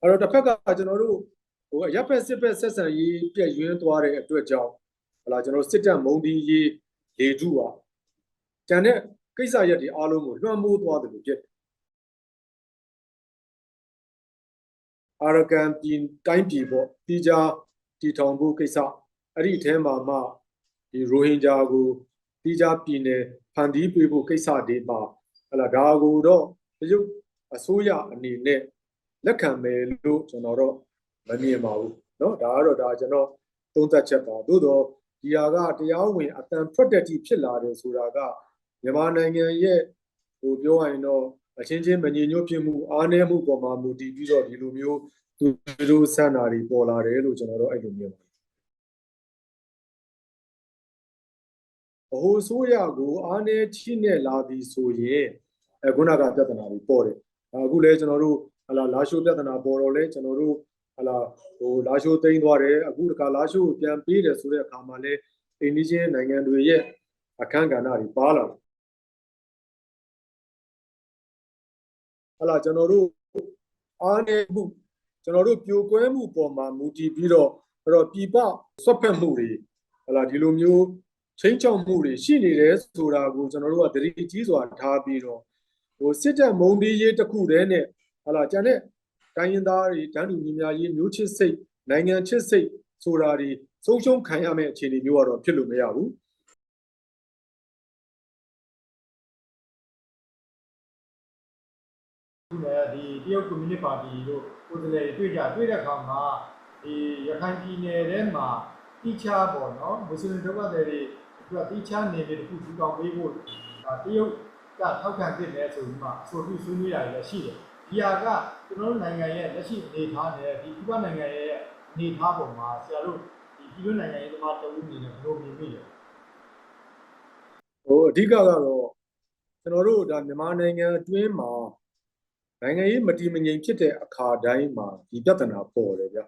အဲ့တော့တစ်ဖက်ကကျွန်တော်တို့ဟိုရပ်ဖက်စစ်ဖက်ဆက်ဆံရေးပြည့်ရင်းသွားတဲ့အတွက်ကြောင့်ဟလာကျွန်တော်စစ်တပ်မုံဒီရေးလေထုပါကျန်တဲ့ကိစ္စရက်တွေအားလုံးကိုလွှမ်းမိုးသွားတယ်လို့ဖြစ်တယ်အာရကန်ပြည်တိုင်းပြည်ပေါ့တီးခြားတီထောင်ဖို့ကိစ္စအဲ့ဒီအထဲမှာမှဒီရိုဟင်ဂျာကိုတီးခြားပြည်နယ်ဖန်တီးပေးဖို့ကိစ္စတွေမှာဟလာဒါကိုတော့တရုတ်အစိုးရအနေနဲ့ လက်ခံမယ်လို့ကျွန်တော်တော့မမြင်ပါဘူးเนาะဒါကတော့ဒါကျွန်တော်သုံးသပ်ချက်ပါသို့တော့ဒီဟာကတရားဝင်အတန်ထွက်တဲ့တိဖြစ်လာတယ်ဆိုတာကမြန်မာနိုင်ငံရဲ့ဟိုပြောရရင်တော့အချင်းချင်းမညီညွတ်ဖြစ်မှုအားနည်းမှုပေါ်မှာမူတည်ပြီးတော့ဒီလိုမျိုးသူတို့ဆန္ဒတွေပေါ်လာတယ်လို့ကျွန်တော်တို့အဲ့လိုမြင်ပါတယ်အဟိုဆိုရကိုအားနည်းချိနဲ့လာပြီဆိုရင်အဲခုနကပြဿနာတွေပေါ်တယ်အခုလဲကျွန်တော်တို့ ဟလာလာရှိုးပြဿနာပေါ်တော့လဲကျွန်တော်တို့ဟလာဟိုလာရှိုးသိမ်းသွားတယ်အခုတခါလာရှိုးကိုပြန်ပေးတယ်ဆိုတဲ့အခါမှာလဲအိန္ဒိချင်းနိုင်ငံတွေရဲ့အခန်းကဏ္ဍတွေပါလာတယ်ဟလာကျွန်တော်တို့အားနည်းမှုကျွန်တော်တို့ပြိုကွဲမှုပေါ်မှာမူတည်ပြီးတော့အဲ့တော့ပြပဆွတ်ဖက်မှုတွေဟလာဒီလိုမျိုးချင်းချောက်မှုတွေရှိနေတယ်ဆိုတာကိုကျွန်တော်တို့ကသတိကြီးစွာထားပြီးတော့ဟိုစစ်တပ်မုံဒီရေးတစ်ခုတည်းနဲ့ ဟလာကျန်တဲ့တိုင်းရင်းသားတွေတန်းတူညီမျှရေးမျိုးချစ်စိတ်နိုင်ငံချစ်စိတ်ဆိုတာတွေဆုံးရှုံးခံရမယ့်အခြေအနေမျိုးကတော့ဖြစ်လို့မရဘူးခုလည်းဒီတရုတ်ကွန်မြူနစ်ပါတီတို့ကိုယ်စားလှယ်တွေတွေ့ကြတွေ့တဲ့အခါမှာဒီရခိုင်ပြည်နယ်ထဲမှာတိချာပေါ့နော်မွတ်စလင်ဒုက္ခသည်တွေသူကတိချာနေပြီးတစ်ခုထူထောင်ပေးဖို့ဒါတရုတ်ကထောက်ခံတဲ့လဲဆိုပြီးမှဆိုပြီးဆွေးနွေးတာတွေလည်းရှိတယ် ဒီဟာကကျွန်တော်တို့နိုင်ငံရဲ့လက်ရှိအနေအထားနဲ့ဒီဥပနိုင်ငံရဲ့အနေအထားပေါ်မှာဆရာတို့ဒီပြည်တွင်းနိုင်ငံရေးသမားတအုပ်အနေနဲ့ဘယ်လိုမြင်မိလဲဟိုအဓိကကတော့ကျွန်တော်တို့ဒါမြန်မာနိုင်ငံအတွင်းမှာနိုင်ငံရေးမတည်မငြိမ်ဖြစ်တဲ့အခါတိုင်းမှာဒီပြဿနာပေါ်တယ်ဗျ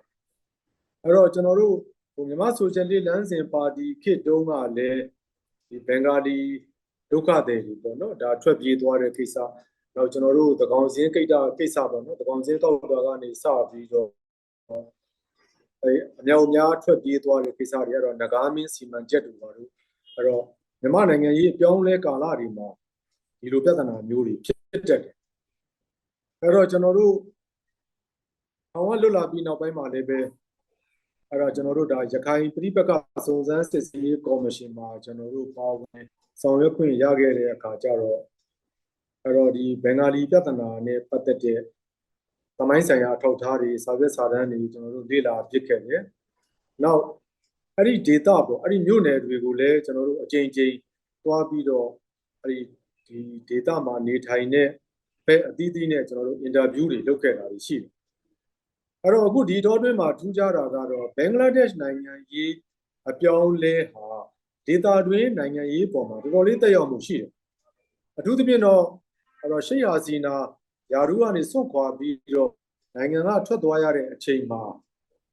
အဲ့တော့ကျွန်တော်တို့ဟိုမြန်မာဆိုရှယ်လစ်လမ်းစဉ်ပါတီခေတ်တုန်းကလည်းဒီဘင်္ဂါလီဒုက္ခသည်တွေပေါ့နော်ဒါထွက်ပြေးသွားတဲ့ကိစ္စ နောက်ကျွန်တော်တို့သကောင်စင်းကိစ္စကိစ္စပေါ့နော်သကောင်စင်းတောက်တာကနေစပြီးတော့အဲအမြောက်အများထွက်ပြေးသွားတဲ့ကိစ္စတွေအဲ့တော့ငကားမင်းစီမံချက်တွေပါတို့အဲ့တော့မြန်မာနိုင်ငံရေးအပြောင်းလဲကာလတွေမှာဒီလိုပြဿနာမျိုးတွေဖြစ်တတ်တယ်အဲ့တော့ကျွန်တော်တို့အောင်ဝလွတ်လာပြီးနောက်ပိုင်းမှာလည်းပဲအဲ့တော့ကျွန်တော်တို့ဒါရခိုင်ပြည်ပကစုံစမ်းစစ်ဆေးရေးကော်မရှင်မှာကျွန်တော်တို့ပါဝင်ဆောင်ရွက်ခွင့်ရခဲ့တဲ့အခါကျတော့ အဲ့တော့ဒီဘင်္ဂါလီပြဿနာနဲ့ပတ်သက်တဲ့သမိုင်းဆိုင်ရာအထောက်အထားတွေစာရွက်စာတမ်းတွေကျွန်တော်တို့လေ့လာဖြစ်ခဲ့တယ်။နောက်အဲ့ဒီ data ပေါ့အဲ့ဒီမြို့နယ်တွေကိုလည်းကျွန်တော်တို့အကြိမ်ကြိမ်သွားပြီးတော့အဲ့ဒီဒီ data မှာနေထိုင်တဲ့ဘက်အသီးသီးနဲ့ကျွန်တော်တို့ interview တွေလုပ်ခဲ့တာတွေရှိတယ်။အဲ့တော့အခုဒီတော့တွင်းမှာထူးခြားတာကတော့ဘင်္ဂလားဒေ့ရှ်နိုင်ငံရေးအပြောင်းလဲဟာ data တွင်းနိုင်ငံရေးပေါ်မှာတော်တော်လေးတက်ရောက်မှုရှိတယ်။အထူးသဖြင့်တော့ အဲ့တော့ရှေ့ရာစီနာယာရုကနေစွန့်ခွာပြီးတော့နိုင်ငံကထွက်သွားရတဲ့အချိန်မှာ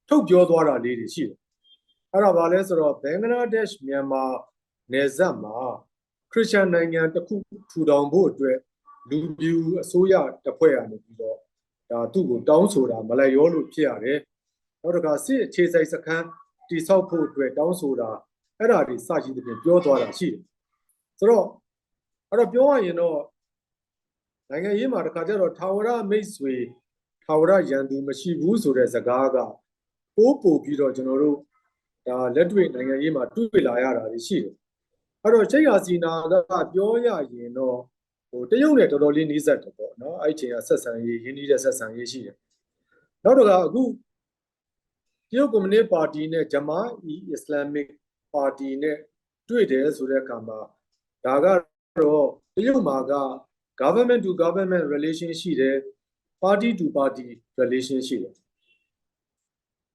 ထုတ်ပြောသွားတာလေးတွေရှိတယ်။အဲ့ဒါဘာလဲဆိုတော့ဘင်္ဂလားဒေ့ရှ်မြန်မာနယ်စပ်မှာခရစ်ယာန်နိုင်ငံတစ်ခုထူထောင်ဖို့အတွက်လူပြူအစိုးရတစ်ဖွဲ့ကနေပြီးတော့ဒါသူ့ကိုတောင်းဆိုတာမလိုက်ရောလို့ဖြစ်ရတယ်။နောက်တစ်ခါစစ်အခြေစိုက်စခန်းတိဆောက်ဖို့အတွက်တောင်းဆိုတာအဲ့ဒါတွေစရှိတဲ့ပြင်ပြောသွားတာရှိတယ်။ဆိုတော့အဲ့တော့ပြောရရင်တော့ နိုင်ငံရေးမှာတစ်ခါကျတော့ထာဝရမိတ်ဆွေထာဝရရန်သူမရှိဘူးဆိုတဲ့စကားကပိုးပို့ပြီးတော့ကျွန်တော်တို့ဒါလက်တွေ့နိုင်ငံရေးမှာတွေ့လာရတာတွေရှိတယ်အဲ့တော့ရှိတ်ရာစီနာကပြောရရင်တော့ဟိုတရုတ်နဲ့တော်တော်လေးနှီးစပ်တယ်ပေါ့နော်အဲ့ချိန်ကဆက်ဆံရေးရင်းနှီးတဲ့ဆက်ဆံရေးရှိတယ်နောက်တော့ကအခုတရုတ်ကွန်မြူနစ်ပါတီနဲ့ဂျမာအီအစ္စလာမစ်ပါတီနဲ့တွေ့တယ်ဆိုတဲ့အခါမှာဒါကတော့တရုတ်မှာက government to government relation ရှိတယ် party to party relation ရှိတယ်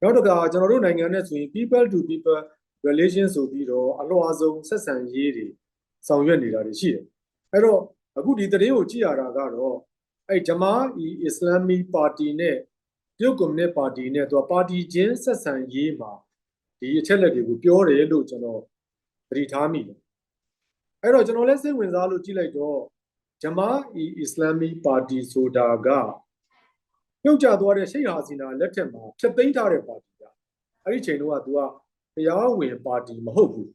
နောက်တစ်ခါကျွန်တော်တို့နိုင်ငံနဲ့ဆိုရင် people to people relation ဆိုပြီးတော့အလွှာဆုံးဆက်ဆံရေးတွေဆောင်ရွက်နေတာတွေရှိတယ်အဲ့တော့အခုဒီသတင်းကိုကြည့်ရတာကတော့အဲ့ဂျမာအီအစ္စလာမီပါတီနဲ့တရုတ်ကွန်မြူနစ်ပါတီနဲ့သူကပါတီချင်းဆက်ဆံရေးမှာဒီအချက်လက်တွေကိုပြောတယ်လို့ကျွန်တော်သတိထားမိတယ်အဲ့တော့ကျွန်တော်လည်းစိတ်ဝင်စားလို့ကြည့်လိုက်တော့ ဂျမာအီအစ္စလာမီပါတီဆိုတာကပြုတ်ကျသွားတဲ့ရှိတ်ဟာစီနာလက်ထက်မှာဖျက်သိမ်းထားတဲ့ပါတီကအဲ့ဒီချိန်တုန်းက तू ကတရားဝင်ပါတီမဟုတ်ဘူး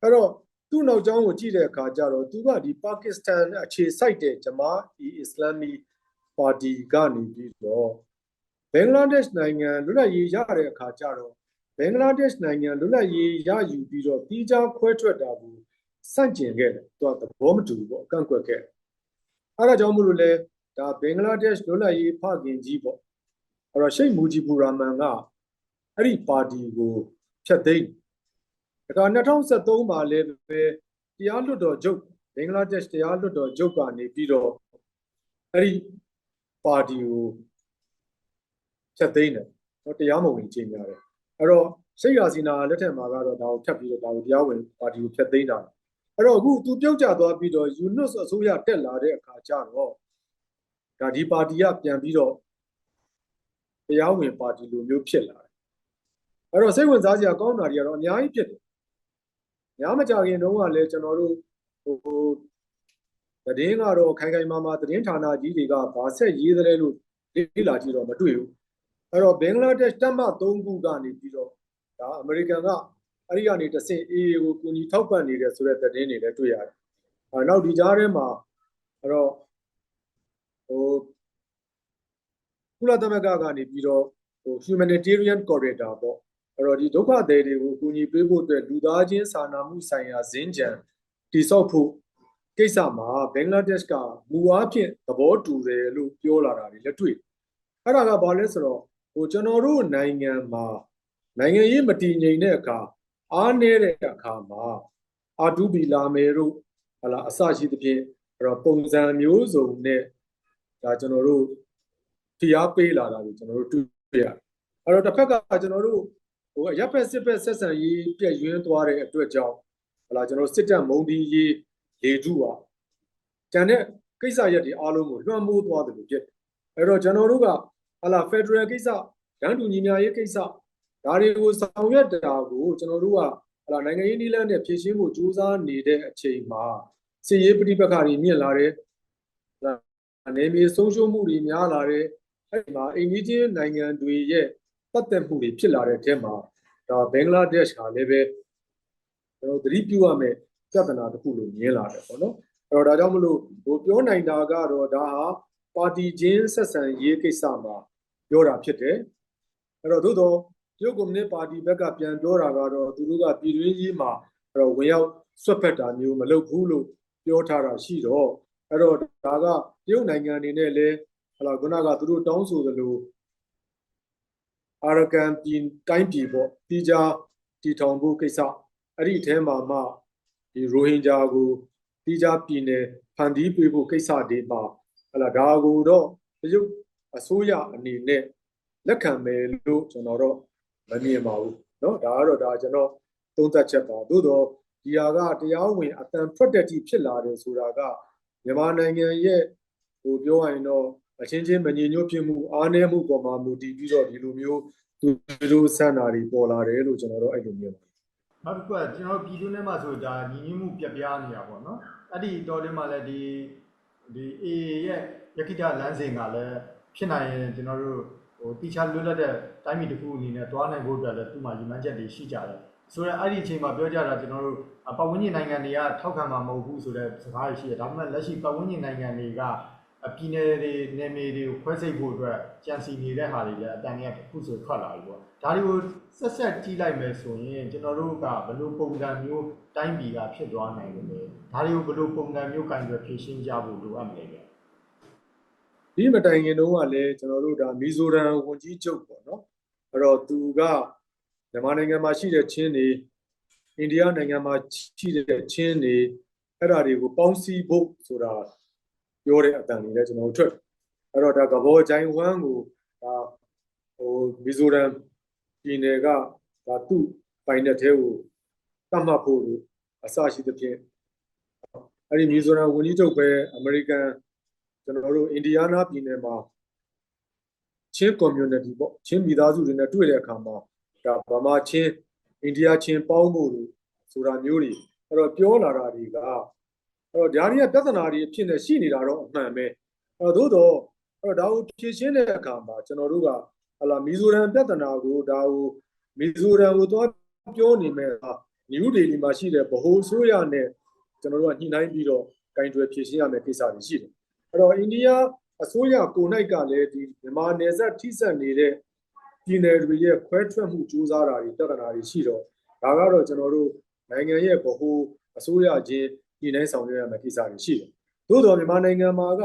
အဲ့တော့သူ့နောက်ကျောင်းကိုကြည့်တဲ့အခါကျတော့ तू ကဒီပါကစ္စတန်အခြေစိုက်တဲ့ဂျမာအီအစ္စလာမီပါတီကနေပြီးတော့ဘင်္ဂလားဒေ့ရှ်နိုင်ငံလွတ်လပ်ရေးရတဲ့အခါကျတော့ဘင်္ဂလားဒေ့ရှ်နိုင်ငံလွတ်လပ်ရေးရယူပြီးတော့တီးခြားခွဲထွက်တာကို စန့်ကျင်ခဲ့တယ်သူကသဘောမတူဘူးပေါ့အကန့်ကွက်ခဲ့တယ်အဲဒါကြောင့်မို့လို့လဲဒါဘင်္ဂလားဒေ့ရှ်လွတ်လပ်ရေးဖခင်ကြီးပေါ့အဲ့တော့ရှိတ်မူဂျီဘူရာမန်ကအဲ့ဒီပါတီကိုဖျက်သိမ်းဒါက2013မှာလည်းပဲတရားလွတ်တော်ချုပ်ဘင်္ဂလားဒေ့ရှ်တရားလွတ်တော်ချုပ်ကနေပြီးတော့အဲ့ဒီပါတီကိုဖျက်သိမ်းတယ်တော့တရားမဝင်ကြီးညာတယ်အဲ့တော့ရှိတ်ရာစီနာလက်ထက်မှာကတော့ဒါကိုဖြတ်ပြီးတော့ဒါကိုတရားဝင်ပါတီကိုဖျက်သိမ်းတာ အဲ့တော့အခုသူပြုတ်ကျသွားပြီးတော့ယူနွတ်အစိုးရတက်လာတဲ့အခါကျတော့ဒါဒီပါတီကပြန်ပြီးတော့တရားဝင်ပါတီလိုမျိုးဖြစ်လာတယ်အဲ့တော့စိတ်ဝင်စားစရာကောင်းတာတွေကတော့အများကြီးဖြစ်တယ်များမကြခင်တုန်းကလည်းကျွန်တော်တို့ဟိုသတင်းကတော့ခိုင်ခိုင်မာမာသတင်းဌာနကြီးတွေကဗာဆက်ရေးတယ်လို့လေ့လာကြည့်တော့မတွေ့ဘူးအဲ့တော့ဘင်္ဂလားဒေ့ရှ်တပ်မ3ခုကနေပြီးတော့ဒါအမေရိကန်က အဲ့ဒီကနေတဆင့် AA ကိုကူညီထောက်ပံ့နေတဲ့ဆိုတဲ့သတင်းတွေလည်းတွေ့ရတယ်။အဲနောက်ဒီကြားထဲမှာအဲ့တော့ဟိုကုလသမဂ္ဂကနေပြီးတော့ဟို humanitarian corridor ပေါ့အဲ့တော့ဒီဒုက္ခသည်တွေကိုကူညီပေးဖို့အတွက်လူသားချင်းစာနာမှုဆိုင်ရာဇင်းကြံတိစောက်ဖို့ကိစ္စမှာဘင်္ဂလားဒေ့ရှ်ကမူအားဖြင့်သဘောတူတယ်လို့ပြောလာတာတွေလည်းတွေ့။အဲ့ဒါကဘာလဲဆိုတော့ဟိုကျွန်တော်တို့နိုင်ငံမှာနိုင်ငံရေးမတည်ငြိမ်တဲ့အခါ အားနည်းတဲ့အခါမှာအာတူဘီလာမယ်တို့ဟလာအစရှိသဖြင့်အဲ့တော့ပုံစံမျိုးစုံနဲ့ဒါကျွန်တော်တို့ဖျားပေးလာတာကိုကျွန်တော်တို့တွေ့ရတယ်အဲ့တော့တစ်ဖက်ကကျွန်တော်တို့ဟိုရပ်ဖက်စစ်ဖက်ဆက်ဆံရေးပြည့်ရင်းသွားတဲ့အတွက်ကြောင့်ဟလာကျွန်တော်စစ်တပ်မုံဒီရေးလေထုပါကျန်တဲ့ကိစ္စရက်တွေအားလုံးကိုလွှမ်းမိုးသွားတယ်လို့ဖြစ်တယ်အဲ့တော့ကျွန်တော်တို့ကဟလာဖက်ဒရယ်ကိစ္စရန်တူညီညာရေးကိစ္စ ဒါတွေကိုဆောင်ရွက်တာကိုကျွန်တော်တို့ကဟလာနိုင်ငံရေးနည်းလမ်းနဲ့ဖြည့်ရှင်းဖို့ကြိုးစားနေတဲ့အချိန်မှာစစ်ရေးပဋိပက္ခတွေမြင့်လာတယ်အနေမြေဆုံးရှုံးမှုတွေများလာတယ်အဲ့ဒီမှာအိန္ဒိချင်းနိုင်ငံတွေရဲ့ပတ်သက်မှုတွေဖြစ်လာတဲ့အထက်မှာဒါဘင်္ဂလားဒေ့ရှ်ကလည်းပဲကျွန်တော်သတိပြုရမယ်ပြဿနာတစ်ခုလို့မြင်လာတယ်ပေါ့နော်အဲ့တော့ဒါကြောင့်မလို့ဟိုပြောနိုင်တာကတော့ဒါဟာပါတီချင်းဆက်ဆံရေးကိစ္စမှာပြောတာဖြစ်တယ်အဲ့တော့သို့တော့ ရုပ်ကွန်မြူနစ်ပါတီဘက်ကပြန်ပြောတာကတော့သူတို့ကပြည်တွင်းရေးမှာအဲ့တော့ဝင်ရောက်ဆွတ်ဖက်တာမျိုးမလုပ်ဘူးလို့ပြောထားတာရှိတော့အဲ့တော့ဒါကတရုတ်နိုင်ငံအနေနဲ့လည်းဟလာခုနကသူတို့တောင်းဆိုသလိုအာရကန်ပြည်တိုင်းပြည်ပေါ့တီးခြားတီထောင်ဖို့ကိစ္စအဲ့ဒီအထဲမှာမှဒီရိုဟင်ဂျာကိုတီးခြားပြည်နယ်ဖန်တီးပေးဖို့ကိစ္စတွေမှာဟလာဒါကိုတော့တရုတ်အစိုးရအနေနဲ့လက်ခံမယ်လို့ကျွန်တော်တော့ မမြင်ပါဘူးเนาะဒါကတော့ဒါကျွန်တော်သုံးသပ်ချက်ပါသို့တော့ဒီဟာကတရားဝင်အတန်ထွက်တဲ့တိဖြစ်လာတယ်ဆိုတာကမြန်မာနိုင်ငံရဲ့ဟိုပြောရရင်တော့အချင်းချင်းမညီညွတ်ဖြစ်မှုအားနည်းမှုပေါ်မှာမူတည်ပြီးတော့ဒီလိုမျိုးသူတို့ဆန္ဒတွေပေါ်လာတယ်လို့ကျွန်တော်တို့အဲ့လိုမြင်ပါတယ် နောက်တစ်ခုကကျွန်တော်ပြည်တွင်းထဲမှာဆိုဒါညီညွတ်မှုပြပြားနေတာပေါ့နော်အဲ့ဒီတော်ထဲမှာလည်းဒီဒီ A ရဲ့ယခိတလမ်းစဉ်ကလည်းဖြစ်နိုင်ရင်ကျွန်တော်တို့ဟိုတိကျလွတ်လပ်တဲ့ တိုင်းပြည်တစ်ခုအနေနဲ့တွားနိုင်ဖို့အတွက်လည်းသူ့မှာရည်မှန်းချက်တွေရှိကြတယ်ဆိုတော့အဲ့ဒီအချိန်မှာပြောကြတာကျွန်တော်တို့ပတ်ဝန်းကျင်နိုင်ငံတွေကထောက်ခံမှာမဟုတ်ဘူးဆိုတဲ့စကားရှိတယ်ဒါပေမဲ့လက်ရှိပတ်ဝန်းကျင်နိုင်ငံတွေကအပြည်နယ်တွေနယ်မြေတွေကိုခွဲစိတ်ဖို့အတွက်ကြံစီနေတဲ့ဟာတွေလည်းအတန်ကြီးတစ်ခုဆိုထွက်လာပြီပေါ့ဒါတွေကိုဆက်ဆက်ကြည့်လိုက်မယ်ဆိုရင်ကျွန်တော်တို့ကဘယ်လိုပုံစံမျိုးတိုင်းပြည်ကဖြစ်သွားနိုင်လို့လဲဒါတွေကိုဘယ်လိုပုံစံမျိုးကင်တွယ်ဖြည့်ရှင်းကြဖို့လိုအပ်မလဲဗျဒီမတိုင်ခင်တုန်းကလည်းကျွန်တော်တို့ဒါမီဇိုရမ်ဝန်ကြီးချုပ်ပေါ့နော် အဲ့တော့သူကမြန်မာနိုင်ငံမှာရှိတဲ့ချင်းတွေအိန္ဒိယနိုင်ငံမှာရှိတဲ့ချင်းတွေအဲ့ဒါတွေကိုပေါင်းစည်းဖို့ဆိုတာပြောတဲ့အတန်တွေလည်းကျွန်တော်တို့ထွက်အဲ့တော့ဒါကဘောဂျိုင်းဝမ်ကိုဒါဟိုမီဇိုရမ်ပြည်နယ်ကဒါသူ့ပိုင်တဲ့ထဲကိုတတ်မှတ်ဖို့လို့အစရှိသဖြင့်အဲ့ဒီမီဇိုရမ်ဝန်ကြီးချုပ်ပဲအမေရိကန်ကျွန်တော်တို့အင်ဒီယားနာပြည်နယ်မှာ ချင်း community ပေါ့ချင်းမိသားစုတွေနဲ့တွေ့တဲ့အခါမှာဒါဗမာချင်းအိန္ဒိယချင်းပေါင်းဖို့လို့ဆိုတာမျိုးတွေအဲ့တော့ပြောလာတာတွေကအဲ့တော့ဓာရီကပြဿနာတွေအဖြစ်နဲ့ရှိနေတာတော့အမှန်ပဲအဲ့တော့သို့တော့အဲ့တော့ဒါကိုဖြေရှင်းတဲ့အခါမှာကျွန်တော်တို့ကဟလာမီဇိုရမ်ပြဿနာကိုဒါကိုမီဇိုရမ်ကိုသွားပြောနေမဲ့ဟာနယူးဒေလီမှာရှိတဲ့ဗဟိုအစိုးရနဲ့ကျွန်တော်တို့ကညှိနှိုင်းပြီးတော့ကင်တွယ်ဖြေရှင်းရမယ့်ကိစ္စတွေရှိတယ်အဲ့တော့အိန္ဒိယ အစိုးရကိုနိုင်ကလည်းဒီမြန်မာနယ်စပ်ထိစပ်နေတဲ့ပြည်နယ်တွေရဲ့ခွဲထွက်မှုကြိုးစားတာတွေပြဿနာတွေရှိတော့ဒါကတော့ကျွန်တော်တို့နိုင်ငံရဲ့ဗဟိုအစိုးရချင်းညှိနှိုင်းဆောင်ရွက်ရမယ့်ကိစ္စတွေရှိတယ်သို့တော်မြန်မာနိုင်ငံမှာက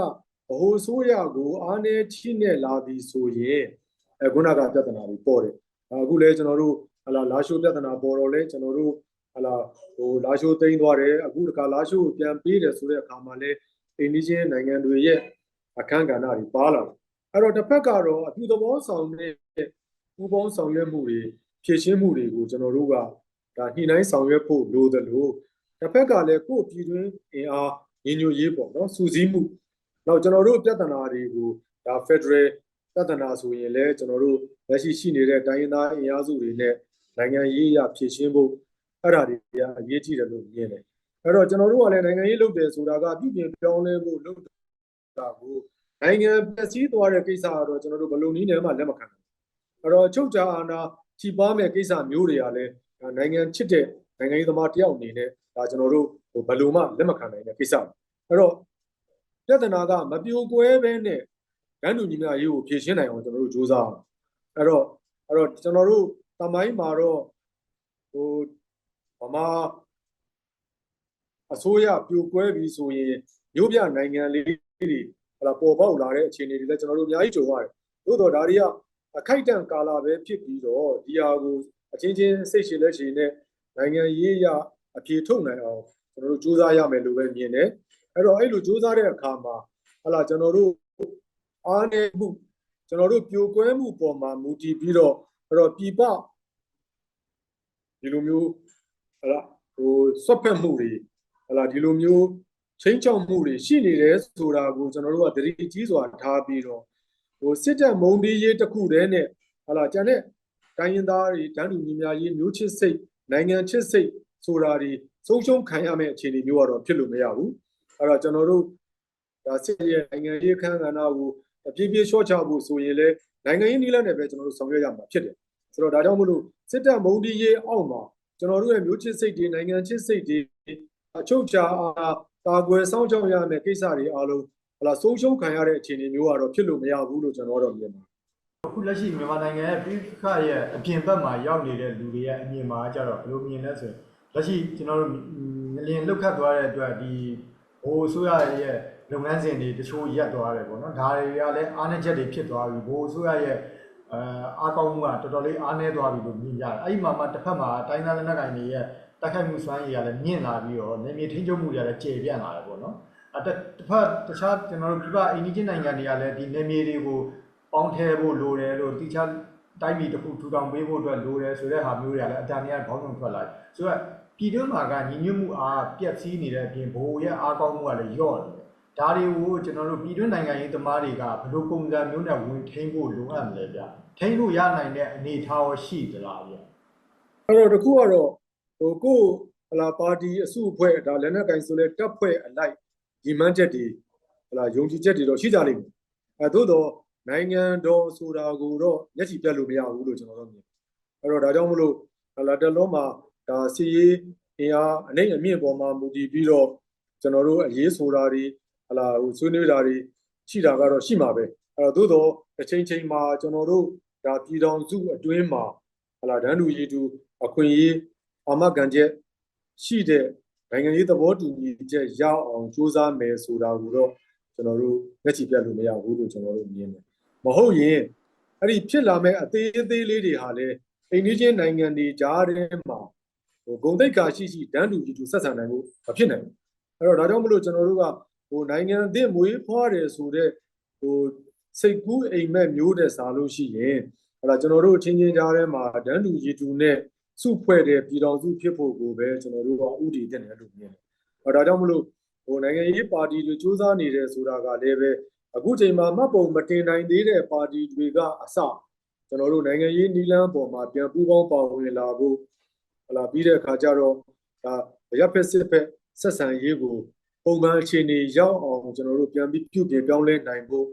ဗဟိုဆိုးရကိုအားနေချိနဲ့လာပြီဆိုရင်အဲခုနကပြဿနာတွေပေါ်တယ်အခုလည်းကျွန်တော်တို့ဟလာလာရှိုးပြဿနာပေါ်တော့လဲကျွန်တော်တို့ဟလာဟိုလာရှိုးသိမ်းသွားတယ်အခုတခါလာရှိုးကိုပြန်ပေးတယ်ဆိုတဲ့အခါမှာလဲအိန္ဒိချင်းနိုင်ငံတွေရဲ့ အခန်းကဏ္ဍတွေပါလာတယ်အဲ့တော့တစ်ဖက်ကတော့အပြုသဘောဆောင်တဲ့ပူပေါင်းဆောင်ရွက်မှုတွေဖြည့်ရှင်းမှုတွေကိုကျွန်တော်တို့ကဒါညှိနှိုင်းဆောင်ရွက်ဖို့လိုသလိုတစ်ဖက်ကလည်းကိုယ့်ပြည်တွင်းအင်အားညီညွတ်ရေးပေါ့နော်စူးစီးမှုနောက်ကျွန်တော်တို့ပြဿနာတွေကိုဒါ Federal ပြဿနာဆိုရင်လည်းကျွန်တော်တို့လက်ရှိရှိနေတဲ့တိုင်းရင်းသားအင်အားစုတွေနဲ့နိုင်ငံရေးအရဖြည့်ရှင်းဖို့အဲ့ဒါတွေကအရေးကြီးတယ်လို့မြင်တယ်အဲ့တော့ကျွန်တော်တို့ကလည်းနိုင်ငံရေးလုပ်တယ်ဆိုတာကပြုပြင်ပြောင်းလဲဖို့လုပ် တာကိုနိုင်ငံပြည်စည်းသွားတဲ့ကိစ္စကတော့ကျွန်တော်တို့ဘယ်လိုနည်းနဲ့မှလက်မခံဘူးအဲ့တော့ချုပ်ချာအာဏာထိပါမဲ့ကိစ္စမျိုးတွေကလည်းနိုင်ငံချစ်တဲ့နိုင်ငံရေးသမားတယောက်အနေနဲ့ဒါကျွန်တော်တို့ဘယ်လိုမှလက်မခံနိုင်တဲ့ကိစ္စအဲ့တော့ပြဿနာကမပြိုကွဲပဲနဲ့တန်းတူညီမျှရေးကိုဖြေရှင်းနိုင်အောင်ကျွန်တော်တို့စူးစမ်းအောင်အဲ့တော့အဲ့တော့ကျွန်တော်တို့တမိုင်းမှာတော့ဟိုဗမာအစိုးရပြိုကွဲပြီဆိုရင် မြို့ပြနိုင်ငံလေးတွေဟလာပေါ်ပေါက်လာတဲ့အခြေအနေတွေလည်းကျွန်တော်တို့အများကြီးကြုံရတယ်သို့တော့ဒါတွေကအခိုက်အတန့်ကာလပဲဖြစ်ပြီးတော့ဒီဟာကိုအချင်းချင်းစိတ်ရှည်လက်ရှည်နဲ့နိုင်ငံရေးရအပြေထုတ်နိုင်အောင်ကျွန်တော်တို့စူးစမ်းရမယ်လို့ပဲမြင်တယ်အဲ့တော့အဲ့လိုစူးစမ်းတဲ့အခါမှာဟလာကျွန်တော်တို့အားနေမှုကျွန်တော်တို့ပြိုကွဲမှုပေါ်မှာမူတည်ပြီးတော့အဲ့တော့ပြပဒီလိုမျိုးဟလာဟိုဆွတ်ဖက်မှုတွေဟလာဒီလိုမျိုး ချင်းချောက်မှုတွေရှိနေတယ်ဆိုတာကိုကျွန်တော်တို့ကသတိကြီးစွာထားပြီးတော့ဟိုစစ်တပ်မုံတီးရေးတစ်ခုတည်းနဲ့ဟလာကျန်တဲ့တိုင်းရင်းသားတွေတန်းတူညီမျှရေးမျိုးချစ်စိတ်နိုင်ငံချစ်စိတ်ဆိုတာတွေဆုံးရှုံးခံရမယ့်အခြေအနေမျိုးကတော့ဖြစ်လို့မရဘူးအဲ့တော့ကျွန်တော်တို့ဒါစစ်ရဲ့နိုင်ငံရေးခန်းကဏ္ဍကိုအပြည့်ပြည့်လျှော့ချဖို့ဆိုရင်လည်းနိုင်ငံရေးနည်းလမ်းနဲ့ပဲကျွန်တော်တို့ဆောင်ရွက်ရမှာဖြစ်တယ်ဆိုတော့ဒါကြောင့်မလို့စစ်တပ်မုံတီးရေးအောက်မှာကျွန်တော်တို့ရဲ့မျိုးချစ်စိတ်တွေနိုင်ငံချစ်စိတ်တွေအချုပ်ချာအား ကာကွယ်စောင့်ရှောက်ရမယ့်ကိစ္စတွေအားလုံးဟလာဆုံးရှုံးခံရတဲ့အခြေအနေမျိုးကတော့ဖြစ်လို့မရဘူးလို့ကျွန်တော်တို့မြင်ပါတယ်အခုလက်ရှိမြန်မာနိုင်ငံရဲ့ပြည်ခရဲ့အပြင်ဘက်မှာရောက်နေတဲ့လူတွေရဲ့အမြင်မှာကြတော့ဘယ်လိုမြင်လဲဆိုရင်လက်ရှိကျွန်တော်တို့ငလျင်လောက်ခတ်သွားတဲ့အတွက်ဒီဟိုဆိုရရဲ့လုပ်ငန်းစဉ်တွေတချို့ရပ်သွားတယ်ပေါ့နော်ဒါတွေကလည်းအားနည်းချက်တွေဖြစ်သွားပြီဘိုးဆိုရရဲ့အဲအားကောင်းမှုကတော်တော်လေးအားနည်းသွားပြီလို့မြင်ရတယ်အဲ့ဒီမှာမှတစ်ဖက်မှာတိုင်းသားလက်နက်ကိုင်တွေရဲ့ တိုက်ခိုက်မှုစွမ်းရည်ကလည်းမြင့်လာပြီးတော့နေမြေထိန်းချုပ်မှုတွေကလည်းကျေပြန့်လာတယ်ပေါ့နော်အတစ်တစ်ဖက်တခြားကျွန်တော်တို့ပြပအိန္ဒိချင်းနိုင်ငံတွေကလည်းဒီနေမြေတွေကိုပေါင်းထဲဖို့လိုတယ်လို့တိကျတိုင်းပြည်တစ်ခုထူထောင်ပေးဖို့အတွက်လိုတယ်ဆိုတဲ့ဟာမျိုးတွေကလည်းအတန်များခေါင်းဆောင်ထွက်လာတယ်ဆိုတော့ပြည်တွင်းမှာကညီညွတ်မှုအားပြက်စီးနေတဲ့အပြင်ဘိုးရဲ့အားကောင်းမှုကလည်းညော့နေတယ်ဒါတွေကိုကျွန်တော်တို့ပြည်တွင်းနိုင်ငံရေးသမားတွေကဘယ်လိုပုံစံမျိုးနဲ့ဝင်ထိန်းဖို့လိုအပ်မလဲဗျထိန်းလို့ရနိုင်တဲ့အနေအထားရောရှိသလားဗျအဲ့တော့တခုကတော့ ဟိုကိုယ်ဟလာပါတီအစုအဖွဲ့ဒါလက်နက်ကင်ဆိုလဲတပ်ဖွဲ့အလိုက်ဒီမှန်းချက်တွေဟလာယုံကြည်ချက်တွေတော့ရှိကြလိမ့်မယ်အဲသို့တော့နိုင်ငံတော်ဆိုတာကိုတော့မျက်ခြေပြတ်လို့မရဘူးလို့ကျွန်တော်တို့မြင်အဲ့တော့ဒါကြောင့်မလို့ဟလာတလုံးမှာဒါစီရေးအင်အားအနိုင်အမြင့်ပေါ်မှာမူတည်ပြီးတော့ကျွန်တော်တို့အရေးဆိုတာတွေဟလာဟိုဆွေးနွေးတာတွေရှိတာကတော့ရှိမှာပဲအဲ့တော့သို့တော့တစ်ချိန်ချိန်မှာကျွန်တော်တို့ဒါပြည်တော်စုအတွင်းမှာဟလာဒန်းတူရီတူအခွင့်အရေး အာမခံချက်ရှိတဲ့နိုင်ငံရေးသဘောတူညီချက်ရအောင်စူးစမ်းမယ်ဆိုတာကိုတော့ကျွန်တော်တို့လက်ချပြတ်လို့မရဘူးလို့ကျွန်တော်တို့မြင်တယ်မဟုတ်ရင်အဲ့ဒီဖြစ်လာမဲ့အသေးအသေးလေးတွေဟာလေအိန္ဒိချင်းနိုင်ငံတွေကြားထဲမှာဟိုဂုံတိတ်ကာရှိရှိဒန်းတူကြီးတူဆက်ဆံနိုင်ဖို့မဖြစ်နိုင်ဘူးအဲ့တော့ဒါကြောင့်မလို့ကျွန်တော်တို့ကဟိုနိုင်ငံအသစ်မွေးဖွားတယ်ဆိုတော့ဟိုစိတ်ကူးအိမ်မက်မျိုးတဲ့စားလို့ရှိရင်ဟလာကျွန်တော်တို့ချင်းချင်းကြားထဲမှာဒန်းတူကြီးတူနဲ့ စုဖွဲ့တဲ့ပြည်တော်စုဖြစ်ဖို့ကိုပဲကျွန်တော်တို့ကဥတည်တင်တယ်လို့မြင်တယ်။အဲဒါကြောင့်မလို့ဟိုနိုင်ငံရေးပါတီတွေစူးစမ်းနေတယ်ဆိုတာကလည်းပဲအခုချိန်မှာမှတ်ပုံမတင်နိုင်သေးတဲ့ပါတီတွေကအစကျွန်တော်တို့နိုင်ငံရေးနီလန်းပေါ်မှာပြန်ပူးပေါင်းပါဝင်လာဖို့ဟလာပြီးတဲ့အခါကျတော့ဒါရပ်ဖက်စစ်ဖက်ဆက်ဆံရေးကိုပုံမှန်အခြေအနေရောက်အောင်ကျွန်တော်တို့ပြန်ပြီးပြုပြင်ပြောင်းလဲနိုင်ဖို့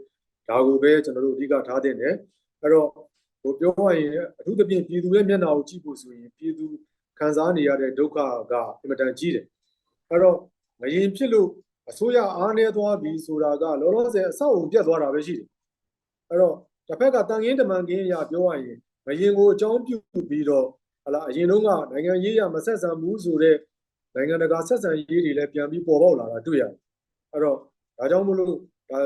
ဒါကိုပဲကျွန်တော်တို့အဓိကထားတင်တယ်အဲ့တော့ ဟိုပြောရရင်အထူးသဖြင့်ပြည်သူရဲ့မျက်နှာကိုကြည့်ဖို့ဆိုရင်ပြည်သူခံစားနေရတဲ့ဒုက္ခကအင်မတန်ကြီးတယ်အဲ့တော့ငရင်ဖြစ်လို့အစိုးရအားနည်းသွားပြီဆိုတာကလောလောဆယ်အဆောက်အုံပြတ်သွားတာပဲရှိတယ်အဲ့တော့တစ်ဖက်ကတန်ငင်းတမန်ကင်းအရာပြောရရင်ငရင်ကိုအကြောင်းပြုပြီးတော့ဟလာအရင်တုန်းကနိုင်ငံရေးရမဆက်ဆံဘူးဆိုတော့နိုင်ငံတကာဆက်ဆံရေးတွေလည်းပြန်ပြီးပေါ်ပေါက်လာတာတွေ့ရတယ်အဲ့တော့ဒါကြောင့်မလို့ဒါ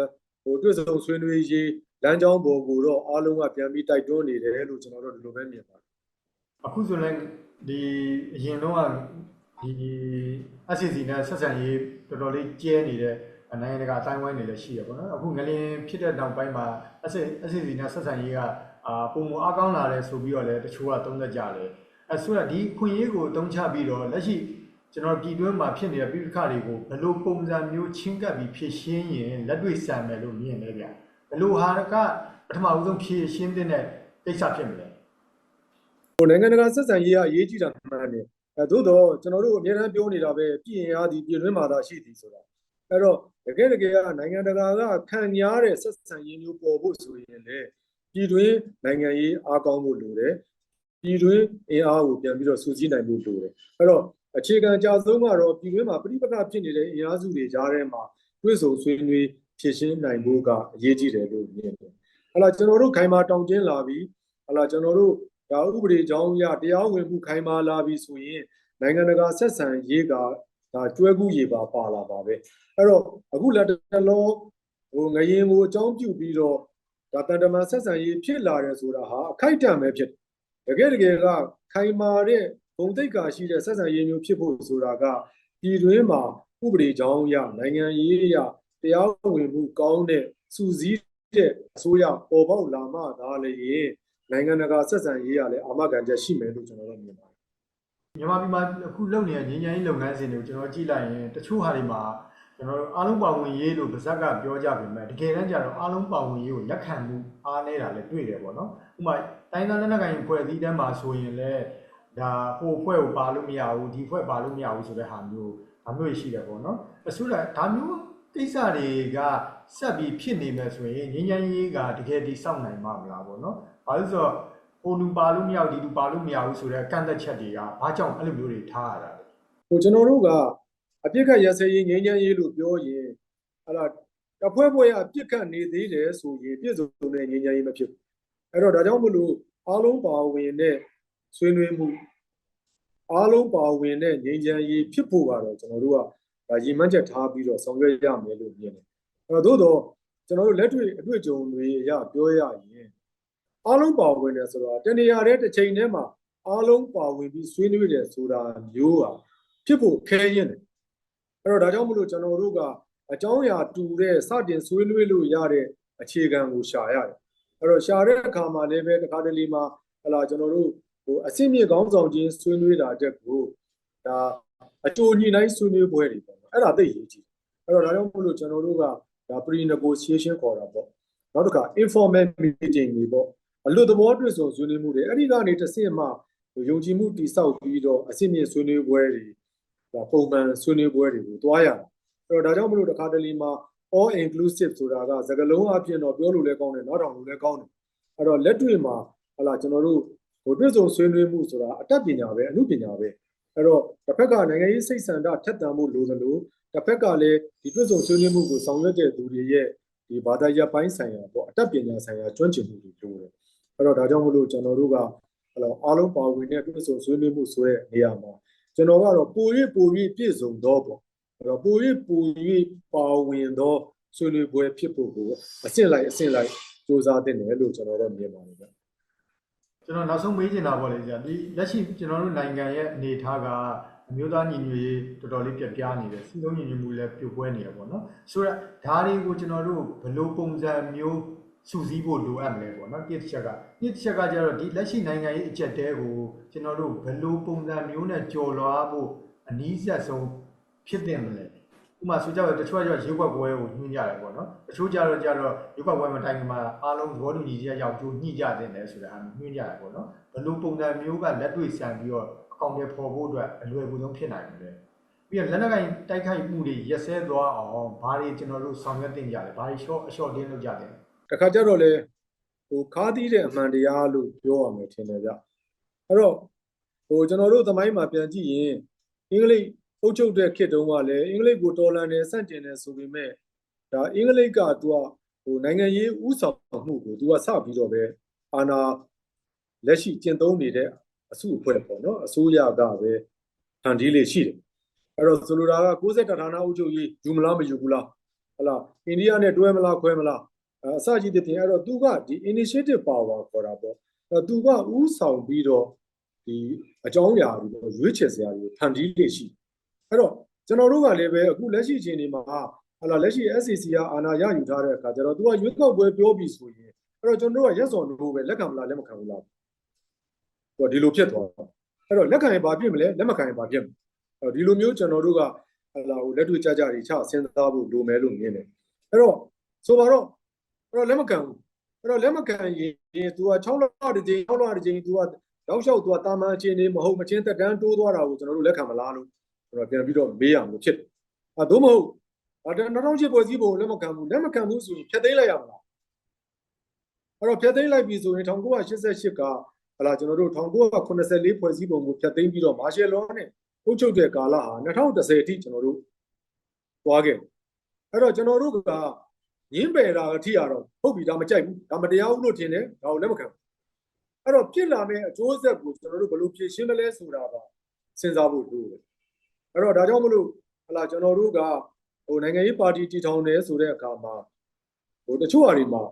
ဟိုတွေ့ဆုံဆွေးနွေးရေး လမ်းကြောင်းပေါ်ကိုတော့အားလုံးကပြန်ပြီးတိုက်တွန်းနေတယ်လို့ကျွန်တော်တို့ဒီလိုပဲမြင်ပါတယ်အခုဆိုရင်ဒီအရင်တော့ကဒီ SCC နဲ့ဆက်ဆံရေးတော်တော်လေးကျဲနေတဲ့နိုင်ငံတကာအတိုင်းဝိုင်းတွေလည်းရှိရပါတော့အခုငလျင်ဖြစ်တဲ့နောက်ပိုင်းမှာ SCC နဲ့ဆက်ဆံရေးကအာပုံမအကောင်းလာတယ်ဆိုပြီးတော့လည်းတချို့ကသုံးသက်ကြတယ်အဲဆိုတော့ဒီခွင့်ရေးကိုအသုံးချပြီးတော့လက်ရှိကျွန်တော်ပြည်တွင်းမှာဖြစ်နေတဲ့ပြည်ပခါတွေကိုဘယ်လိုပုံစံမျိုးချင်းကပ်ပြီးဖြည့်ရှင်းရင်လက်တွေ့ဆန်မယ်လို့မြင်လဲဗျ ဘယ်လိုဟာကပထမဦးဆုံးဖြည့်ရှင်းတဲ့ကိစ္စဖြစ်မလဲဟိုနိုင်ငံတကာဆက်ဆံရေးကအရေးကြီးတာမှန်တယ်အဲသို့တော့ကျွန်တော်တို့အများအားပြောနေတာပဲပြည်ရင်အားဒီပြည်တွင်းမှာသာရှိသည်ဆိုတာအဲ့တော့တကယ်တကယ်ကနိုင်ငံတကာကခံရတဲ့ဆက်ဆံရေးမျိုးပေါ်ဖို့ဆိုရင်လေပြည်တွင်းနိုင်ငံရေးအားကောင်းဖို့လိုတယ်ပြည်တွင်းအင်အားကိုပြန်ပြီးတော့စူးစီးနိုင်ဖို့လိုတယ်အဲ့တော့အခြေခံအကြဆုံးကတော့ပြည်တွင်းမှာပြိပခဖြစ်နေတဲ့အင်အားစုတွေကြားထဲမှာတွဲဆုံဆွေးနွေး ဖြည့်ရှင်းနိုင်ဖို့ကအရေးကြီးတယ်လို့မြင်တယ်ဟလာကျွန်တော်တို့ခိုင်မာတောင်ကျင်းလာပြီးဟလာကျွန်တော်တို့ဒါဥပဒေကြောင်းအရတရားဝင်မှုခိုင်မာလာပြီဆိုရင်နိုင်ငံတကာဆက်ဆံရေးကဒါကျွဲကူးရေပါပါလာပါပဲအဲ့တော့အခုလက်တလောဟိုငရင်ကိုအကြောင်းပြုပြီးတော့ဒါတန်တမန်ဆက်ဆံရေးဖြစ်လာတယ်ဆိုတာဟာအခိုက်အတန့်ပဲဖြစ်တယ်တကယ်တကယ်ကခိုင်မာတဲ့ဂုံတိတ်ကာရှိတဲ့ဆက်ဆံရေးမျိုးဖြစ်ဖို့ဆိုတာကပြည်တွင်းမှာဥပဒေကြောင်းအရနိုင်ငံရေးအရ တရားဝင်မှုကောင်းတဲ့စူးစီးတဲ့အစိုးရပေါ်ပေါက်လာမှဒါလည်းနိုင်ငံတကာဆက်ဆံရေးရလဲအာမခံချက်ရှိမယ်လို့ကျွန်တော်တို့မြင်ပါတယ်မြန်မာပြည်မှာအခုလုပ်နေတဲ့ငြိမ်းချမ်းရေးလုပ်ငန်းစဉ်တွေကိုကျွန်တော်ကြည့်လိုက်ရင်တချို့ဟာတွေမှာကျွန်တော်တို့အားလုံးပါဝင်ရေးလို့ဗဇက်ကပြောကြပေမဲ့တကယ်တမ်းကျတော့အားလုံးပါဝင်ရေးကိုလက်ခံမှုအားနည်းတာလည်းတွေ့တယ်ပေါ့နော်ဥပမာတိုင်းသားလက်နက်ကိုင်ဖွဲ့စည်းတန်းမှာဆိုရင်လည်းဒါဟိုဖွဲ့ကိုပါလို့မရဘူးဒီဖွဲ့ပါလို့မရဘူးဆိုတဲ့ဟာမျိုးဒါမျိုးရှိတယ်ပေါ့နော်အဆိုတော့ဒါမျိုး ကိစ္စတွေကဆက်ပြီးဖြစ်နေမယ်ဆိုရင်ငြိမ်းချမ်းရေးကတကယ်ဒီစောင့်နိုင်မှာမလားပေါ့နော်ဘာလို့ဆိုတော့ဟိုလူပါလို့မရဘူးဒီလူပါလို့မရဘူးဆိုတော့ကန့်သက်ချက်တွေကဘာကြောင့်အဲ့လိုမျိုးတွေထားရတာလဲဟိုကျွန်တော်တို့ကအပြစ်ခတ်ရစဲရေးငြိမ်းချမ်းရေးလို့ပြောရင်ဟလာတပွဲပွဲအပြစ်ခတ်နေသေးတယ်ဆိုရင်ပြည့်စုံတဲ့ငြိမ်းချမ်းရေးမဖြစ်ဘူးအဲ့တော့ဒါကြောင့်မလို့အားလုံးပါဝင်တဲ့ဆွေးနွေးမှုအားလုံးပါဝင်တဲ့ငြိမ်းချမ်းရေးဖြစ်ဖို့ကတော့ကျွန်တော်တို့က ဒါရည်မှန်းချက်ထားပြီးတော့ဆောင်ရွက်ရမယ်လို့မြင်တယ်အဲ့တော့သို့တော့ကျွန်တော်တို့လက်တွေ့အတွေ့အကြုံတွေအရပြောရရင်အားလုံးပါဝင်တယ်ဆိုတော့တနေရာတဲ့တစ်ချိန်တည်းမှာအားလုံးပါဝင်ပြီးဆွေးနွေးတယ်ဆိုတာမျိုးဟာဖြစ်ဖို့ခဲရင်တယ်အဲ့တော့ဒါကြောင့်မလို့ကျွန်တော်တို့ကအကြောင်းအရာတူတဲ့စတင်ဆွေးနွေးလို့ရတဲ့အခြေခံကိုရှာရတယ်အဲ့တော့ရှာတဲ့အခါမှာလည်းပဲတစ်ခါတလေမှာဟလာကျွန်တော်တို့ဟိုအစိမ့်မြေကောင်းဆောင်ချင်းဆွေးနွေးတာတက်ကိုဒါအတူညီနိုင်ဆွေးနွေးပွဲတွေပေါ့နော် အဲ့ဒါသိရေးကြည့်အဲ့တော့ဒါကြောင့်မလို့ကျွန်တော်တို့ကဒါ pre negotiation ခေါ်တာပေါ့နောက်တစ်ခါ informal meeting တွေပေါ့အလွတ်သဘောတွေ့ဆုံဆွေးနွေးမှုတွေအဲ့ဒီကနေတစ်ဆင့်မှယုံကြည်မှုတည်ဆောက်ပြီးတော့အစစ်မြင့်ဆွေးနွေးပွဲတွေဒါပုံမှန်ဆွေးနွေးပွဲတွေကိုတွားရတာအဲ့တော့ဒါကြောင့်မလို့တခါတလေမှာ all inclusive ဆိုတာကစကားလုံးအပြင်တော့ပြောလို့လည်းကောင်းတယ်နားထောင်လို့လည်းကောင်းတယ်အဲ့တော့လက်တွေ့မှာဟလာကျွန်တော်တို့ဟိုတွေ့ဆုံဆွေးနွေးမှုဆိုတာအတတ်ပညာပဲအမှုပညာပဲ အဲ့တော့တစ်ဖက်ကနိုင်ငံရေးစိတ်ဆန္ဒထက်သန်မှုလိုသလိုတစ်ဖက်ကလည်းဒီတွေ့ဆုံဆွေးနွေးမှုကိုဆောင်ရွက်တဲ့သူတွေရဲ့ဒီဘာသာရပ်ပိုင်းဆိုင်ရာပေါ့အတတ်ပညာဆိုင်ရာကျွမ်းကျင်မှုတွေလိုတယ်အဲ့တော့ဒါကြောင့်မလို့ကျွန်တော်တို့ကအဲ့တော့အားလုံးပါဝင်တဲ့ပြည်စုံဆွေးနွေးမှုဆိုတဲ့နေရာမှာကျွန်တော်ကတော့ပို၍ပို၍ပြည့်စုံတော့ပေါ့အဲ့တော့ပို၍ပို၍ပါဝင်သောဆွေးနွေးပွဲဖြစ်ဖို့ကိုအဆင့်လိုက်အဆင့်လိုက်စူးစမ်းတင်တယ်လို့ကျွန်တော်တို့မြင်ပါတယ်ဗျ ကျွန်တော်နောက်ဆုံးမေးချင်တာပေါ့လေဆရာဒီလက်ရှိကျွန်တော်တို့နိုင်ငံရဲ့အနေအထားကအမျိုးသားညီညွတ်ရေးတော်တော်လေးပြပြနေတယ်စီလုံးညီညွတ်မှုလည်းပြိုပွဲနေတယ်ပေါ့နော်ဆိုတော့ဓာတ်တွေကိုကျွန်တော်တို့ဘယ်လိုပုံစံမျိုးစုစည်းဖို့လိုအပ်မလဲပေါ့နော်တစ်ချက်ကတစ်ချက်ကကျတော့ဒီလက်ရှိနိုင်ငံရေးအကျက်တဲကိုကျွန်တော်တို့ဘယ်လိုပုံစံမျိုးနဲ့ကြော်လွှားဖို့အနည်းဆက်ဆုံးဖြစ်တင်မလဲ ဥပမာဆိုကြတော့တချို့ကကျတော့ရေကွက်ပွဲကိုညှင်းကြတယ်ပေါ့နော်တချို့ကျတော့ကျတော့ရေကွက်ပွဲမှာတိုင်မှာအားလုံးသဘောတူညီချက်ရောက်ကြိုးညှိကြတဲ့တယ်ဆိုတာအညှင်းကြတယ်ပေါ့နော်ဘယ်လိုပုံစံမျိုးကလက်တွေ့ဆန်ပြီးတော့အကောင့်တွေပေါ်ဖို့အတွက်အလွယ်ကူဆုံးဖြစ်နိုင်တယ်ပြီးတော့လက်နက်ကင်တိုက်ခိုက်မှုတွေရက်စဲသွားအောင်ဘာတွေကျွန်တော်တို့ဆောင်ရွက်တင်ကြလဲဘာတွေ short အ short တင်းလုပ်ကြတယ်တခါကျတော့လေဟိုခါးသီးတဲ့အမှန်တရားလို့ပြောရမယ်ထင်တယ်ဗျအဲ့တော့ဟိုကျွန်တော်တို့သမိုင်းမှာပြန်ကြည့်ရင်အင်္ဂလိပ် အုပ်ချုပ်တဲ့ခေတ်တုန်းကလည်းအင်္ဂလိပ်ကိုတော်လန်တယ်ဆန့်ကျင်တယ်ဆိုပေမဲ့ဒါအင်္ဂလိပ်ကသူကဟိုနိုင်ငံရေးဥဆောင်မှုကိုသူကစပြီးတော့ပဲအာဏာလက်ရှိကျင့်သုံးနေတဲ့အစုအဖွဲ့ပေါ့နော်အစိုးရကပဲဖန်တီးလေးရှိတယ်အဲ့တော့ဆိုလိုတာက60ဌာနအုပ်ချုပ်ရေးယူမလားမယူဘူးလားဟလာအိန္ဒိယနဲ့တွဲမလားခွဲမလားအဲအစကြီးတဲ့ပြင်အဲ့တော့သူကဒီ initiative power ခေါ်တာပေါ့အဲ့တော့သူကဥဆောင်ပြီးတော့ဒီအကြောင်းအရာတွေပေါ့ရွေးချယ်စရာတွေဖန်တီးလေးရှိ အဲ့တော့ကျွန်တော်တို့ကလည်းပဲအခုလက်ရှိအချိန်ဒီမှာဟလာလက်ရှိ SCC ကအာဏာရယူထားတဲ့အခါကျတော့သူကရွေးကောက်ပွဲပြောပြီးဆိုရင်အဲ့တော့ကျွန်တော်တို့ကရက်စော်လို့ပဲလက်ခံမလားလက်မခံဘူးလားဟိုဒီလိုဖြစ်သွားတာအဲ့တော့လက်ခံရင်ဘာဖြစ်မလဲလက်မခံရင်ဘာဖြစ်မလဲအဲ့တော့ဒီလိုမျိုးကျွန်တော်တို့ကဟလာဟိုလက်တွေ့ကြကြတွေချစဉ်းစားဖို့လိုမယ်လို့မြင်တယ်အဲ့တော့ဆိုပါတော့အဲ့တော့လက်မခံဘူးအဲ့တော့လက်မခံရင် तू က6လတစ်ကြိမ်6လတစ်ကြိမ် तू ကတောက်လျှောက် तू ကတာမန်အခြေအနေမဟုတ်မချင်းတက်တန်းတိုးသွားတာကိုကျွန်တော်တို့လက်ခံမလားလို့ ကျွန်တော်ပြန်ပြီးတော့မေးရမှာဖြစ်တယ်အဲသို့မဟုတ်အဲ2008ပွဲစည်းပုံလက်မခံဘူးလက်မခံဘူးဆိုရင်ဖျက်သိမ်းလိုက်ရမလားအဲ့တော့ဖျက်သိမ်းလိုက်ပြီဆိုရင်1988ကဟလာကျွန်တော်တို့1984ဖွဲ့စည်းပုံကိုဖျက်သိမ်းပြီးတော့မာရှယ်လောနဲ့အုပ်ချုပ်တဲ့ကာလဟာ2010အထိကျွန်တော်တို့သွားခဲ့အဲ့တော့ကျွန်တော်တို့ကငင်းပယ်တာအထိကတော့ဟုတ်ပြီဒါမကြိုက်ဘူးဒါမတရားဘူးလို့ထင်တယ်ဒါကိုလက်မခံဘူးအဲ့တော့ပြစ်လာမယ့်အကျိုးဆက်ကိုကျွန်တော်တို့ဘယ်လိုဖြေရှင်းမလဲဆိုတာပါစဉ်းစားဖို့လိုတယ် အဲ့တော့ဒါကြောင့်မလို့ဟလာကျွန်တော်တို့ကဟိုနိုင်ငံရေးပါတီတည်ထောင်တယ်ဆိုတဲ့အခါမှာဟိုတချို့အရာတွေမှာ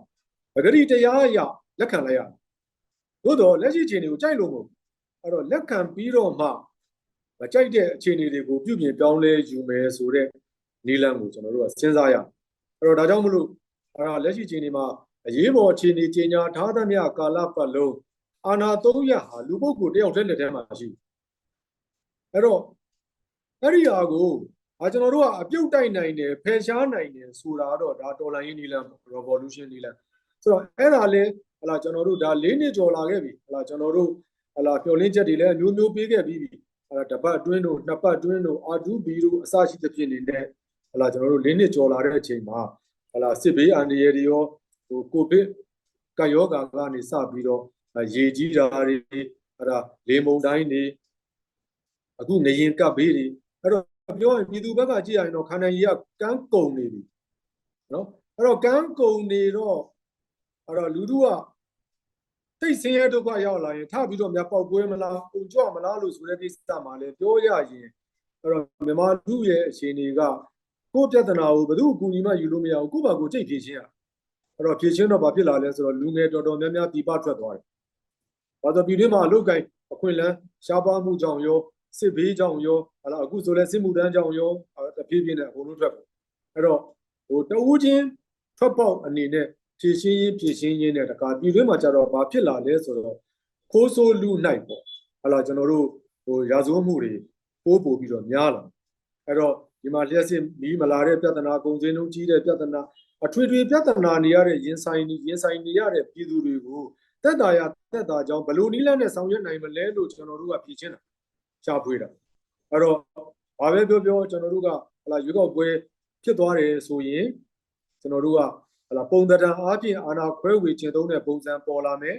ပဂတိတရားအရလက်ခံလိုက်ရတယ်သို့တော့လက်ရှိအခြေအနေကိုကြိုက်လို့မဟုတ်အဲ့တော့လက်ခံပြီးတော့မှမကြိုက်တဲ့အခြေအနေတွေကိုပြုပြင်ပြောင်းလဲယူမယ်ဆိုတဲ့နည်းလမ်းကိုကျွန်တော်တို့ကစဉ်းစားရအဲ့တော့ဒါကြောင့်မလို့အဲ့ဒါလက်ရှိအခြေအနေမှာအရေးပေါ်အခြေအနေကြီးညာထားသမျှကာလပတ်လုံးအာနာ၃ရက်ဟာလူပုဂ္ဂိုလ်တယောက်တည်းလက်ထဲမှာရှိအဲ့တော့ အဲ့ဒီဟာကိုအာကျွန်တော်တို့ကအပြုတ်တိုက်နိုင်တယ်ဖယ်ရှားနိုင်တယ်ဆိုတာတော့ဒါတော်လိုင်းရေးနည်းလမ်း revolution နည်းလမ်းဆိုတော့အဲ့ဒါလေဟလာကျွန်တော်တို့ဒါ၄နှစ်ကျော်လာခဲ့ပြီဟလာကျွန်တော်တို့ဟလာမျောလင်းချက်တွေလည်းမျိုးမျိုးပေးခဲ့ပြီးပြီဟလာတစ်ပတ်အတွင်းတို့နှစ်ပတ်အတွင်းတို့အာဒူဘီတို့အစရှိသဖြင့်နေတဲ့ဟလာကျွန်တော်တို့၄နှစ်ကျော်လာတဲ့အချိန်မှာဟလာစစ်ဘေးအန္တရာယ်တွေရောဟိုကိုဗစ်ကယောဂါကနေစပြီးတော့ရေကြီးတာတွေအဲ့ဒါလေမုန်တိုင်းတွေအခုငရင်ကပ်ဘေးတွေ အဲ့တော့ပြောရင်ပြည်သူဘက်ကကြည့်ရရင်တော့ခန္ဓာကြီးကကန်းကုံနေပြီနော်အဲ့တော့ကန်းကုံနေတော့အဲ့တော့လူတို့ကသိဆင်းရဲဒုက္ခရောက်လာရင်ထပြီးတော့များပေါက်ကွဲမလားပုံကြွမလားလို့ဆိုတဲ့ကိစ္စမှာလည်းပြောရရင်အဲ့တော့မြန်မာလူရဲ့အခြေအနေကကိုယ့်ပြဿနာကိုဘယ်သူအကူအညီမှယူလို့မရဘူးကိုယ့်ဘာကိုယ်ကြိတ်ဖြေရှင်းရအဲ့တော့ဖြေရှင်းတော့ဘာဖြစ်လာလဲဆိုတော့လူငယ်တော်တော်များများပြပထွက်သွားတယ်။ဘာလို့ပြည်တွင်းမှာအလုတ်ကိုင်အခွင့်အလမ်းရှားပါမှုကြောင့်ရော စစ်ဘေးကြောင့်ရောဟာလာအခုဆိုလဲစစ်မှုတန်းကြောင့်ရောတဖြည်းဖြည်းနဲ့အကုန်လုံးထွက်ပေါ်အဲ့တော့ဟိုတဦးချင်းထွက်ပေါက်အနေနဲ့ဖြည့်ရှင်းရင်းဖြည့်ရှင်းရင်းနဲ့တကာပြည်တွင်းမှာကြတော့ဘာဖြစ်လာလဲဆိုတော့ခိုးဆိုးလူနိုင်ပေါ့ဟာလာကျွန်တော်တို့ဟိုရာဇဝတ်မှုတွေပိုးပို့ပြီးတော့များလာအဲ့တော့ဒီမှာလျှက်စစ်မီးမလာတဲ့ပြဿနာအကုန်စင်းလုံးကြီးတဲ့ပြဿနာအထွေထွေပြဿနာနေရတဲ့ရင်ဆိုင်ရင်ဆိုင်နေရတဲ့ပြည်သူတွေကိုတက်တာရတက်တာကြောင့်ဘလို့နီးလန်းနဲ့ဆောင်ရွက်နိုင်မလဲလို့ကျွန်တော်တို့ကဖြေရှင်းတာ ရှာဖွေတာအဲ့တော့ဘာပဲပြောပြောကျွန်တော်တို့ကဟလာရွေးကောက်ပွဲဖြစ်သွားတယ်ဆိုရင်ကျွန်တော်တို့ကဟလာပုံသဏ္ဍာန်အားဖြင့်အာဏာခွဲဝေခြင်းသုံးတဲ့ပုံစံပေါ်လာမယ်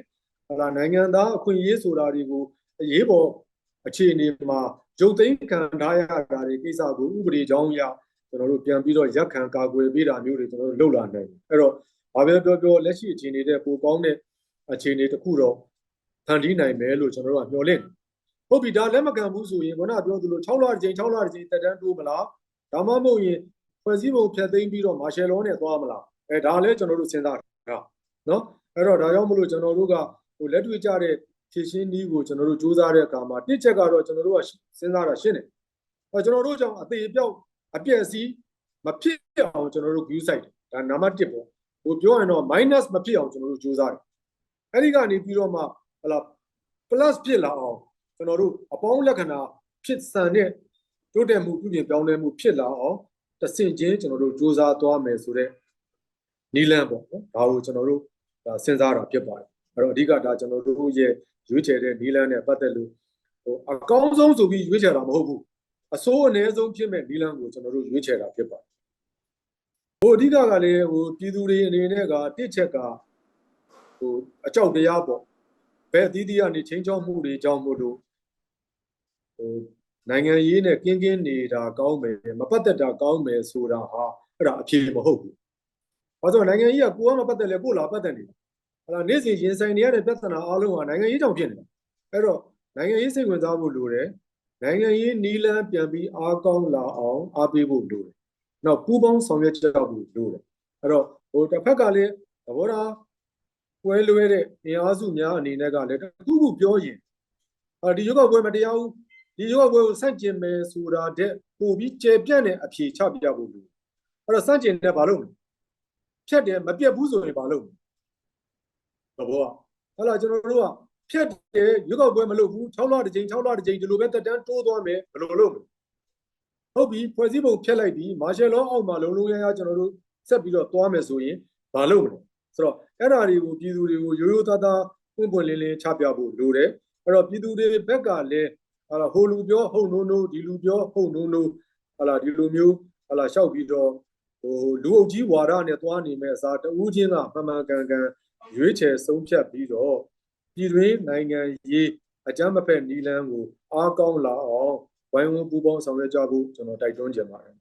ဟလာနိုင်ငံသားအခွင့်အရေးဆိုတာတွေကိုအရေးပေါ်အခြေအနေမှာရုပ်သိမ်းခံထားရတာတွေကိစ္စကိုဥပဒေကြောင်းအရကျွန်တော်တို့ပြန်ပြီးတော့ရက်ခံကာကွယ်ပေးတာမျိုးတွေကျွန်တော်တို့လုပ်လာနိုင်တယ်အဲ့တော့ဘာပဲပြောပြောလက်ရှိအခြေအနေတဲ့ပိုကောင်းတဲ့အခြေအနေတစ်ခုတော့ဖန်တီးနိုင်မယ်လို့ကျွန်တော်တို့ကမျှော်လင့် ဟုတ်ပြီဒါလက်မခံဘူးဆိုရင်ခုနပြောသလို6လတစ်ချိန်6လတစ်ချိန်တက်တန်းတိုးမလားဒါမှမဟုတ်ရင်ဖွဲ့စည်းပုံဖျက်သိမ်းပြီးတော့မာရှယ်လောနဲ့သွားမလားအဲဒါလည်းကျွန်တော်တို့စဉ်းစားတာနော်အဲ့တော့ဒါကြောင့်မလို့ကျွန်တော်တို့ကဟိုလက်တွေ့ကြတဲ့ဖြည့်ရှင်းနည်းကိုကျွန်တော်တို့စူးစမ်းတဲ့အခါမှာတစ်ချက်ကတော့ကျွန်တော်တို့ကစဉ်းစားတာရှင်းတယ်အဲကျွန်တော်တို့ကြောင့်အသေးအပြောက်အပြည့်အစည်းမဖြစ်အောင်ကျွန်တော်တို့ view site ဒါနံပါတ်1ပေါ့ဟိုပြောရင်တော့ minus မဖြစ်အောင်ကျွန်တော်တို့စူးစမ်းတယ်အဲ့ဒီကနေပြီးတော့မှဟလာ plus ဖြစ်လာအောင် ကျွန်တော်တို့အပေါင်းလက္ခဏာဖြစ်စံတဲ့တိုးတက်မှုပြုပြင်ပြောင်းလဲမှုဖြစ်လာအောင်တဆင့်ချင်းကျွန်တော်တို့စူးစမ်းသွားမယ်ဆိုတော့နီလန်းပေါ့နော်ဒါကိုကျွန်တော်တို့ဒါစဉ်းစားတာဖြစ်ပါတယ်အဲ့တော့အဓိကဒါကျွန်တော်တို့ရဲ့ရွေးချယ်တဲ့နီလန်းနဲ့ပတ်သက်လို့ဟိုအကောင်းဆုံးဆိုပြီးရွေးချယ်တာမဟုတ်ဘူးအစိုးအနည်းဆုံးဖြစ်မဲ့နီလန်းကိုကျွန်တော်တို့ရွေးချယ်တာဖြစ်ပါတယ်ဘိုဟိုအဓိကကလည်းဟိုပြည်သူတွေအနေနဲ့ကတစ်ချက်ကဟိုအကြောက်တရားပေါ့ဘယ်အသီးသီးကနေချင်းချောက်မှုတွေကြောင့်မို့လို့ ဟိုနိုင်ငံရေးနဲ့ကင်းကင်းနေတာကောင်းမယ်မပတ်သက်တာကောင်းမယ်ဆိုတာဟာအဲ့ဒါအဖြေမဟုတ်ဘူး။ဘာလို့လဲနိုင်ငံရေးကကိုယ်ကမပတ်သက်လဲကိုယ်လာပတ်သက်နေတာ။အဲ့ဒါနေ့စဉ်ရင်ဆိုင်နေရတဲ့ပြဿနာအလုံးဟာနိုင်ငံရေးကြောင့်ဖြစ်နေတာ။အဲ့တော့နိုင်ငံရေးစိတ်ဝင်စားဖို့လိုတယ်။နိုင်ငံရေးနီးလန်းပြန်ပြီးအားကောင်းလာအောင်အားပေးဖို့လိုတယ်။နောက်ပူးပေါင်းဆောင်ရွက်ကြဖို့လိုတယ်အဲ့တော့ဟိုတစ်ဖက်ကလည်းသဘောထားကွဲလွဲတဲ့အင်အားစုများအနေနဲ့ကလည်းတစ်ခုခုပြောရင်အာဒီယောဂပွဲမတရားဘူး ဒီယောဂပွဲကိုစန့်ကျင်မယ်ဆိုတာတဲ့ပို့ပြီးကျေပြန့်တဲ့အဖြေချပြဖို့လိုအဲ့တော့စန့်ကျင်တဲ့ဘာလို့မလဲဖြတ်တယ်မပြတ်ဘူးဆိုရင်ဘာလို့မလဲသဘောကဟလာကျွန်တော်တို့ကဖြတ်တယ်ယောဂပွဲမလုပ်ဘူး6လတစ်ချိန်6လတစ်ချိန်ဒီလိုပဲတက်တန်းတိုးသွားမယ်ဘယ်လိုလုပ်မလဲဟုတ်ပြီဖွဲ့စည်းပုံဖျက်လိုက်ပြီမာရှယ်လောအောက်မှာလုံလုံရရကျွန်တော်တို့ဆက်ပြီးတော့သွားမယ်ဆိုရင်မလုပ်မလဲဆိုတော့အဲ့ဓာတွေကိုပြည်သူတွေကိုရိုးရိုးသားသားပွင့်ပွင့်လင်းလင်းချပြဖို့လိုတယ်အဲ့တော့ပြည်သူတွေဘက်ကလည်း ဟာလာဟိုလူပြောဟုတ်နိုးနိုးဒီလူပြောဟုတ်နိုးနိုးဟာလာဒီလိုမျိုးဟာလာလျှောက်ပြီးတော့ဟိုလူအုပ်ကြီးဝါဒနဲ့သွားနေမဲ့အစားတဦးချင်းကမှန်မှန်ကန်ကန်ရွေးချယ်ဆုံးဖြတ်ပြီးတော့ပြည်တွင်းနိုင်ငံရေးအကြမ်းမဖက်နီလန်းကိုအားကောင်းလာအောင်ဝိုင်းဝန်းပူးပေါင်းဆောင်ရွက်ကြဖို့ကျွန်တော်တိုက်တွန်းချင်ပါတယ်